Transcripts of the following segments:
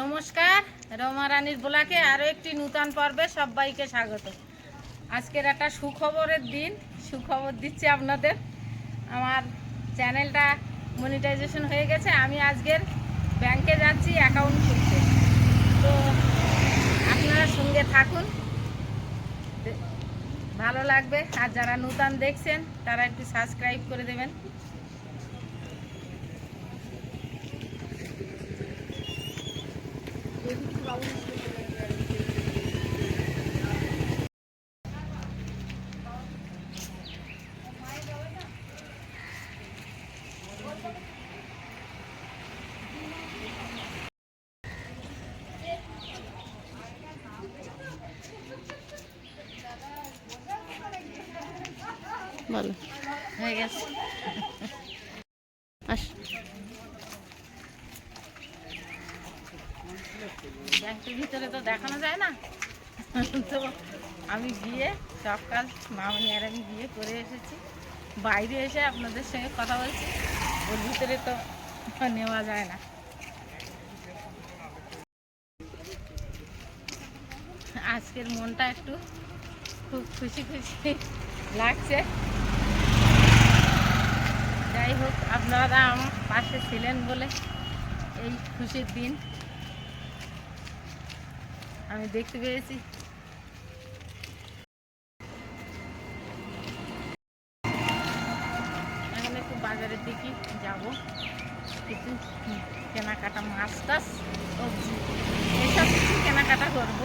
নমস্কার, রমা রানীর বোলাকে আরও একটি নূতন পর্বে সবাইকে স্বাগত। আজকের একটা সুখবরের দিন, সুখবর দিচ্ছি আপনাদের। আমার চ্যানেলটা মনিটাইজেশন হয়ে গেছে, আমি আজকের ব্যাংকে যাচ্ছি অ্যাকাউন্ট খুলতে। তো আপনারা সঙ্গে থাকুন। ভালো লাগবে, আর যারা নূতন দেখছেন, তারা একটু সাবস্ক্রাইব করে দেবেন। বলো হয়ে গেছে আস ব্যাংকের ভিতরে তো দেখানো যায় না? তো আমি গিয়ে সব কাজ মামনি আর আমি গিয়ে করে এসেছি। বাইরে এসে আপনাদের সঙ্গে কথা বলছি। ওর ভিতরে তো নেওয়া যায় না। আজকের মনটা একটু খুব খুশি খুশি লাগছে। যাই হোক, আপনারা আমার পাশে ছিলেন বলে এই খুশির দিন আমি দেখতে পেয়েছি। এখন একটু বাজারের দিকে যাব। কিছু কেনাকাটা মাছ টাছ সবজি, এসব কিছু কেনাকাটা করব।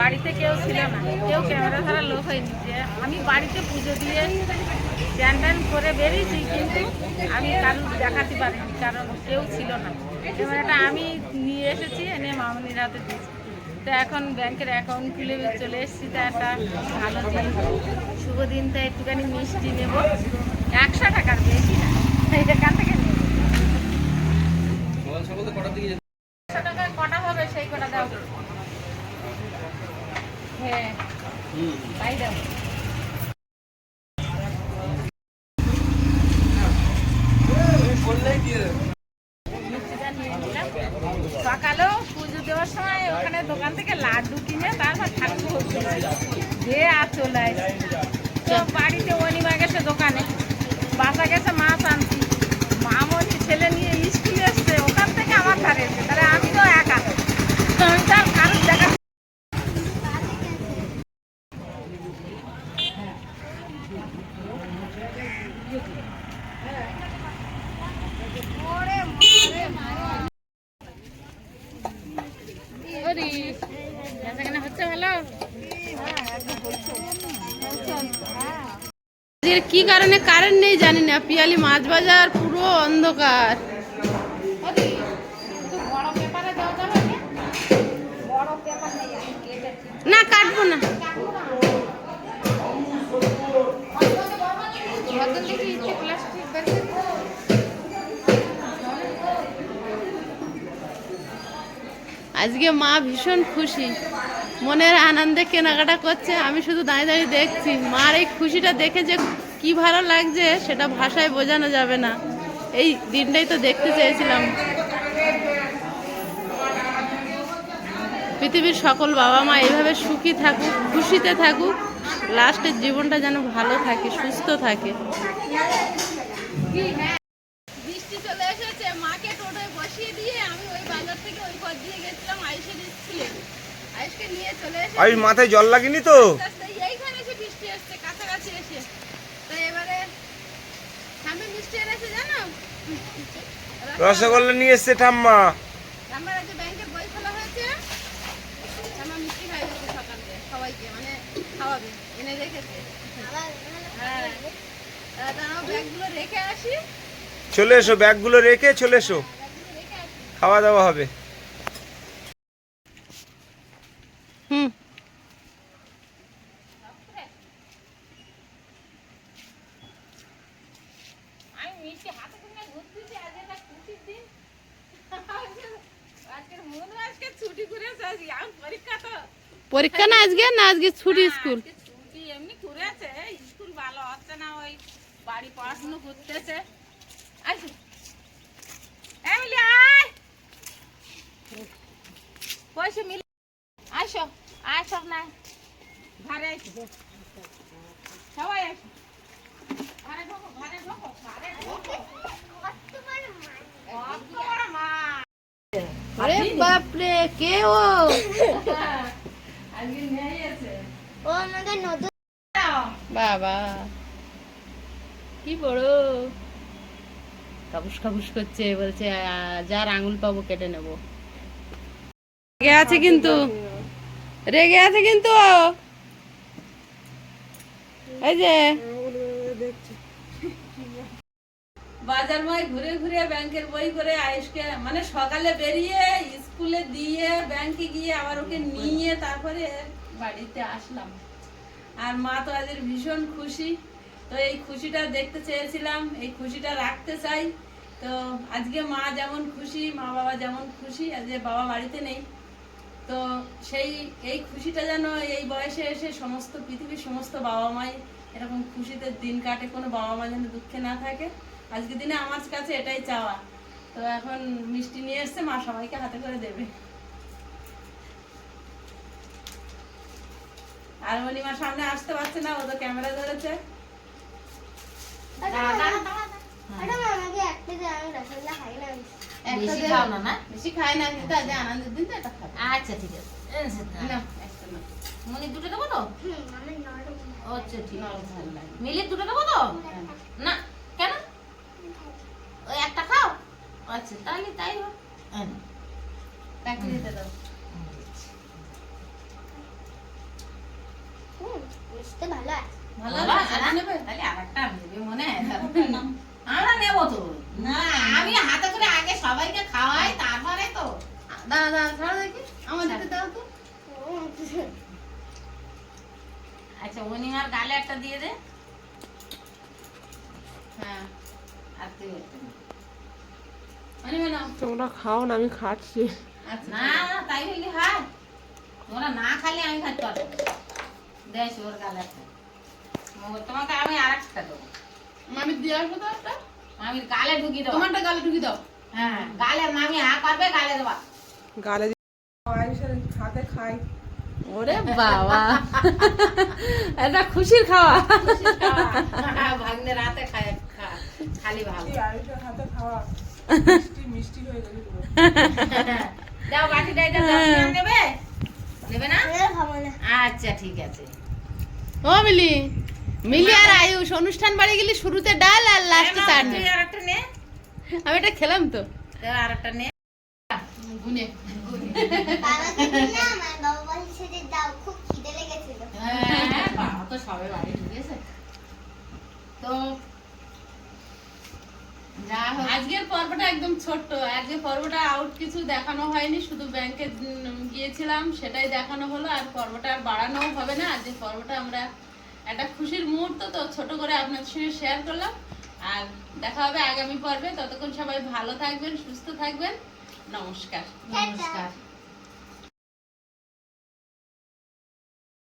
বাড়িতে কেউ ছিল না। কেউ ক্যামেরা ধরা লোক হয়নি যে আমি বাড়িতে পুজো দিয়ে স্ট্যান্ড ট্যান করে বেরিয়েছি কিন্তু আমি কারুর দেখাতে পারিনি কারণ কেউ ছিল না। ক্যামেরাটা আমি নিয়ে এসেছি এনে মামনির হাতে দিয়েছি। তো এখন ব্যাংকের অ্যাকাউন্ট খুলে চলে এসেছি তো একটা ভালো দিন শুভ দিন তো একটুখানি মিষ্টি নেব। একশো টাকার বেশি না এখান থেকে নেব। একশো টাকা কটা হবে সেই কটা দাও। হ্যাঁ। সকালেও পুজো দেওয়ার সময় ওখানে দোকান থেকে লাড্ডু কিনে তারপর ঠাকুর ভর্তি যে আর চলে আসি তো বাড়িতে অনিমা গেছে দোকানে। বাসা গেছে মাছ আনছি। মামনি ছেলে নিয়ে স্কুলে এসছে। ওখান থেকে আমার ধারে এসছে তাহলে আমি তো একা আমি তো আর কারোর দেখা ওরে, বেচাকেনা হচ্ছে ভালো আজকের কি কারণে কারেন্ট নেই জানি না পিয়ালি মাছ বাজার পুরো অন্ধকার। না? কাটবো না। আজকে মা ভীষণ খুশি। মনের আনন্দে কেনাকাটা করছে, আমি শুধু দাঁড়িয়ে দাঁড়িয়ে দেখছি। মার এই খুশিটা দেখে যে কি ভালো লাগছে, সেটা ভাষায় বোঝানো যাবে না। এই দিনটাই তো দেখতে চেয়েছিলাম। পৃথিবীর সকল বাবা মা এইভাবে সুখী থাকুক, খুশিতে থাকুক, লাস্টের জীবনটা যেন ভালো থাকে, সুস্থ থাকে বৃষ্টি চলে এসেছে মাকে টোটোয় বসিয়ে দিয়ে আমি ওই বাজার থেকে ওই পথ দিয়ে গেছিলাম আইসে দিচ্ছিলেন আইসকে নিয়ে চলে এসে আমি মাথায় জল লাগেনি তো আস্তে আস্তে এইখানে এসে বৃষ্টি এসছে কাছাকাছি এসে তো এবারে সামনে বৃষ্টি এনেছে জানো রসগোল্লা নিয়ে এসছে ঠাম্মা আমার আজকে ব্যাংকের বই খোলা হয়েছে আমার মিষ্টি খাই দিচ্ছে সকালে সবাইকে মানে খাওয়াবে এনে রেখেছে। হ্যাঁ তা আমার ব্যাগগুলো রেখে আসি। চলে এসো ব্যাগগুলো রেখে চলে এসো। খাওয়া দাওয়া হবে হুম আমি মিষ্টি হাতে করে ঘুরতেছি আজ একটা ছুটির দিন আজকের মনে আজকে ছুটি করে আজকে আমার পরীক্ষা তো পরীক্ষা না আজকে না আজকে ছুটি স্কুল আজকে ছুটি এমনি ঘুরেছে স্কুল ভালো হচ্ছে না ওই বাড়ি পড়াশুনো করতেছে আসো এমিলি আয় পয়সা মিলে আসো আসো না ঘরে আসো সবাই আসো ঘরে ঢোকো ঘরে ঢোকো ঘরে ঢোকো আরে বাপরে কে ও? আজকে নিয়ে এসে ও আমাকে নতুন বাবা। কি বড়? কাবুস কাবুস করছে বলছে যার আঙুল পাবো কেটে নেব। রেগে আছে কিন্তু। রেগে আছে কিন্তু। ও। এই যে। বাজার ময় ঘুরে ঘুরে ব্যাংকের বই করে আয়ুষকে মানে সকালে বেরিয়ে স্কুলে দিয়ে ব্যাংকে গিয়ে আবার ওকে নিয়ে তারপরে বাড়িতে আসলাম। আর মা তো আজের ভীষণ খুশি। তো এই খুশিটা দেখতে চেয়েছিলাম এই খুশিটা রাখতে চাই। তো আজকে মা যেমন খুশি মা বাবা যেমন খুশি আজকে বাবা বাড়িতে নেই। তো সেই এই খুশিটা যেন এই বয়সে এসে সমস্ত পৃথিবীর সমস্ত বাবা মাই এরকম খুশিতে দিন কাটে কোনো বাবা মা যেন দুঃখে না থাকে। আজকে দিনে আমার কাছে এটাই চাওয়া। তো এখন মিষ্টি নিয়ে এসছে মা সবাইকে হাতে করে দেবে। আর অনিমার সামনে আসতে পারছে না ও তো ক্যামেরা ধরেছে। ম্যাডাম আমাকে যে আমি রসগোল্লা খাই না বেশি। খাও না না? বেশি খাই না কিন্তু আজ আনন্দের দিন তো এটা খাব। আচ্ছা ঠিক আছে। না, একটা না। মনি দুটো দেবো তো? হুম আমি নরম। আচ্ছা ঠিক লাগে। মিলির দুটো দেবো তো? না কেন ওই একটা খাও আচ্ছা তাহলে তাই হোক এই নাও। তাকে দিতে দাও। হুম মিষ্টি ভালো আছে ভালো ভালো আছে? আছে না? আর নেবে? তাহলে আরেকটা নেবে মনে হয় আমরা নেব তো না আমি হাতে করে আগে সবাইকে খাওয়াই তারপরে তো দাঁড়া, দাঁড়া, ছাড়ো দেখি। আমার দিতে দাও তো। হুম। আচ্ছা অনিমার গালে একটা দিয়ে দে হ্যাঁ। আর তুই অনিমা নাও। তোমরা খাও না আমি খাচ্ছি আচ্ছা, না না তাই হইলে হাই তোমরা না খালে আমি খাতে পারব। দেখ ওর গালে একটা তোমাকে আমি আর একটা দেবো মামি দিয়ে আসব তো একটা? মামির গালে ঢুকি দাও তোমারটা গালে ঢুকি দাও। হ্যাঁ গালে মামি হা করবে গালে দেবা। গালে আয়ুষের খাই ওরে বাবা। এটা খুশির খাওয়া। ভাগ্নে রাতে খায় খালি ভালো হাতে খাওয়া। মিষ্টি মিষ্টি হয়ে গেছে দাও বাটি দাও দাও দাও, নেবে? নেবে না? আমি আর খাব না। আচ্ছা ঠিক আছে। ও মিলি। মিলি আর আয়ুষ অনুষ্ঠান বাড়ি গেলি শুরুতে ডাল আর লাস্টে চাটনি। নে। আমি এটা খেলাম তো। আরেকটা নে। গুনে। হ্যাঁ, বাবা তো সবে বাড়ি ঢুকেছে তো আজকের পর্বটা একদম ছোট্ট। আজকে পর্বটা আউট কিছু দেখানো হয়নি শুধু ব্যাংকে গিয়েছিলাম সেটাই দেখানো হলো আর পর্বটা আর বাড়ানো হবে না। আজকে পর্বটা আমরা একটা খুশির মুহূর্ত তো ছোট করে আপনার সঙ্গে শেয়ার করলাম। আর দেখা হবে আগামী পর্বে। ততক্ষণ সবাই ভালো থাকবেন সুস্থ থাকবেন। নমস্কার। নমস্কার।